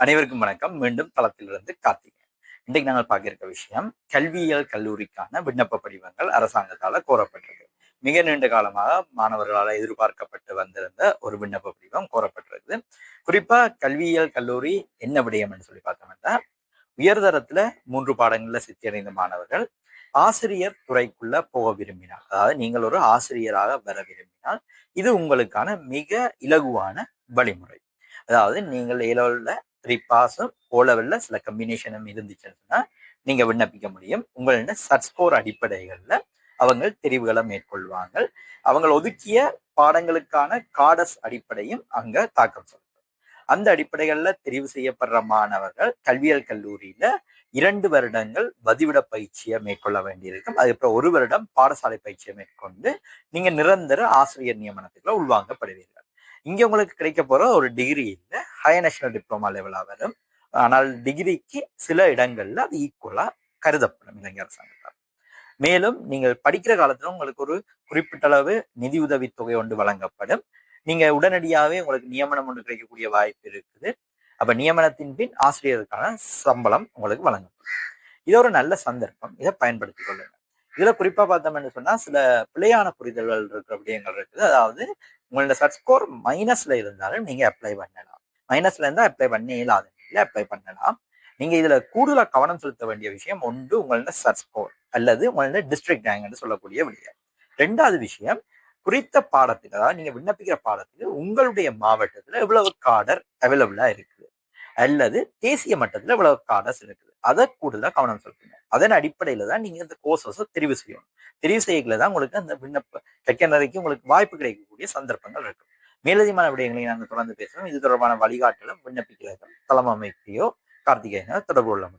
அனைவருக்கும் வணக்கம். மீண்டும் தளத்திலிருந்து காத்தீங்க இன்றைக்கு நாங்கள் பார்க்க இருக்க விஷயம் கல்வியியல் கல்லூரிக்கான விண்ணப்ப படிவங்கள் அரசாங்கத்தால் கோரப்பட்டிருக்கு. மிக நீண்ட காலமாக மாணவர்களால் எதிர்பார்க்கப்பட்டு வந்திருந்த ஒரு விண்ணப்ப படிவம் கோரப்பட்டிருக்குது. குறிப்பா கல்வியியல் கல்லூரி என்ன விடயம் சொல்லி பார்த்தோம்னா உயர்தரத்துல மூன்று பாடங்கள்ல சித்தியடைந்த மாணவர்கள் ஆசிரியர் துறைக்குள்ள போக விரும்பினால் அதாவது நீங்கள் ஒரு ஆசிரியராக வர விரும்பினால் இது உங்களுக்கான மிக இலகுவான வழிமுறை. அதாவது நீங்கள் ஏலோவில் த்ரீ பாஸும் ஓ லெவலில் சில கம்பினேஷனும் இருந்துச்சுன்னா நீங்கள் விண்ணப்பிக்க முடியும். உங்களோட சர்ச் ஸ்கோர் அடிப்படைகளில் அவங்க தெரிவுகளை மேற்கொள்வாங்க அவங்க ஒதுக்கிய பாடங்களுக்கான காடஸ் அடிப்படையும் அங்கே தாக்கம் செலுத்தும். அந்த அடிப்படைகளில் தெரிவு செய்யப்படுற மாணவர்கள் கல்வியல் கல்லூரியில இரண்டு வருடங்கள் வதிவிட பயிற்சியை மேற்கொள்ள வேண்டியிருக்கும். அதுக்கப்புறம் ஒரு வருடம் பாடசாலை பயிற்சியை மேற்கொண்டு நீங்க நிரந்தர ஆசிரியர் நியமனத்துக்குள்ள உள்வாங்கப்படுவீர்கள். இங்க உங்களுக்கு கிடைக்க போற ஒரு டிகிரி இல்லை ஹை நேஷனல் டிப்ளமா லெவலா வரும். ஆனால் டிகிரிக்கு சில இடங்கள்ல அது ஈக்குவலா கருதப்படும் இலங்கை அரசாங்கத்தால். மேலும் நீங்கள் படிக்கிற காலத்துல உங்களுக்கு ஒரு குறிப்பிட்ட அளவு நிதி உதவி தொகை ஒன்று வழங்கப்படும். நீங்க உடனடியாகவே உங்களுக்கு நியமனம் ஒன்று கிடைக்கக்கூடிய வாய்ப்பு இருக்குது. அப்ப நியமனத்தின் பின் ஆசிரியருக்கான சம்பளம் உங்களுக்கு வழங்கப்படும். இது ஒரு நல்ல சந்தர்ப்பம். இதை பயன்படுத்திக் கொள்ளுங்க இதுல குறிப்பா பார்த்தோம்னு சொன்னா சில பிழையான புரிதல்கள் இருக்கிற விடயங்கள் இருக்குது. அதாவது உங்களோட சர்ச் ஸ்கோர் மைனஸ்ல இருந்தாலும் நீங்க அப்ளை பண்ணலாம். மைனஸ்ல இருந்தா அப்ளை பண்ண இயலாத அப்ளை பண்ணலாம். நீங்க இதுல கூடுதலா கவனம் செலுத்த வேண்டிய விஷயம் ஒன்று உங்களோட சர்ச் ஸ்கோர் அல்லது உங்களோட டிஸ்ட்ரிக்ட் ரேங்க்னு என்று சொல்லக்கூடிய விடயம். ரெண்டாவது விஷயம் குறித்த பாடத்தில் அதாவது நீங்க விண்ணப்பிக்கிற பாடத்தில் உங்களுடைய மாவட்டத்துல எவ்வளவு காடர் அவைலபிளா இருக்கு? அல்லது தேசிய மட்டத்துல இவ்வளவு காடஸ் இருக்குது அதை கூடுதலா கவனம் செலுத்துங்க. அதன் அடிப்படையில தான் நீங்க இந்த கோர்சஸை தெரிவு செய்யணும். தெரிவு செய்யல தான் உங்களுக்கு அந்த விண்ணப்ப செகண்டரிக்கு உங்களுக்கு வாய்ப்பு கிடைக்கக்கூடிய சந்தர்ப்பங்கள் இருக்கும். மேலதிகமான விடயங்களை நாங்கள் தொடர்ந்து பேசுவோம் இது தொடர்பான வழிகாட்டலும் விண்ணப்பிக்கிறதும் தலைமை அமைப்பையோ கார்த்திகேயனோ தொடர்பு கொள்ள முடியும்.